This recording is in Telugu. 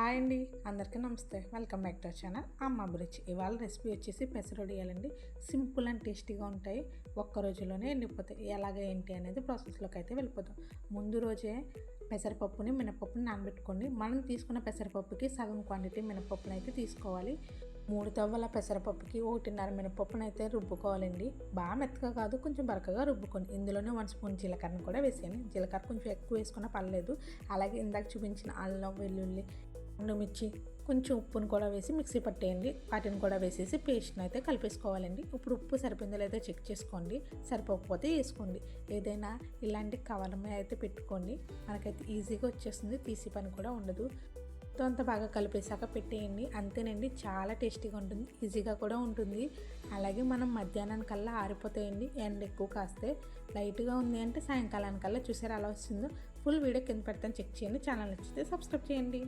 హాయ్ అండి అందరికీ నమస్తే. Welcome back to channel. Amma Abhiruchi. ఇవాళ రెసిపీ వచ్చేసి పెసరొడియాలండి సింపుల్ అండ్ టేస్టీగా ఉంటాయి. ఒక్క రోజులోనే ఎండిపోతాయి. ఎలాగ ఏంటి అనేది ప్రాసెస్లోకి అయితే వెళ్ళిపోతాం ముందు రోజే పెసరపప్పుని మినపప్పుని నానబెట్టుకోండి. మనం తీసుకున్న పెసరపప్పుకి సగం క్వాంటిటీ మినపప్పుని అయితే తీసుకోవాలి. మూడు తవ్వల పెసరపప్పుకి ఒకటిన్నర మినపప్పును అయితే రుబ్బుకోవాలండి. బాగా మెత్తగా కాదు కొంచెం బరకగా రుబ్బుకోండి. ఇందులోనే వన్ స్పూన్ జీలకర్రను కూడా వేసేయండి. జీలకర్ర కొంచెం ఎక్కువ వేసుకున్న పర్లేదు. అలాగే ఇందాక చూపించిన అల్లం వెల్లుల్లి ఎండుమిర్చి కొంచెం ఉప్పును కూడా వేసి మిక్సీ పట్టేయండి. వాటిని కూడా వేసేసి పేస్ట్ని అయితే కలిపేసుకోవాలండి. ఇప్పుడు ఉప్పు సరిపోయిందో లేదో చెక్ చేసుకోండి. సరిపోకపోతే వేసుకోండి. ఏదైనా ఇలాంటి కవర్ మీద అయితే పెట్టుకోండి. మనకైతే ఈజీగా వచ్చేస్తుంది. తీసి పని కూడా ఉండదు. మొత్తం అంతా బాగా కలిపేసాక పెట్టేయండి. అంతేనండి చాలా టేస్టీగా ఉంటుంది. ఈజీగా కూడా ఉంటుంది. అలాగే మనం మధ్యాహ్నానికల్లా ఆరిపోతాయండి. ఎండ ఎక్కువ కాస్తే లైట్గా ఉంది అంటే సాయంకాలానికల్లా చూసారు అలా వస్తుందో. ఫుల్ వీడియో కింద పెడతాను. చెక్ చేయండి. ఛానల్ నచ్చితే సబ్స్క్రైబ్ చేయండి.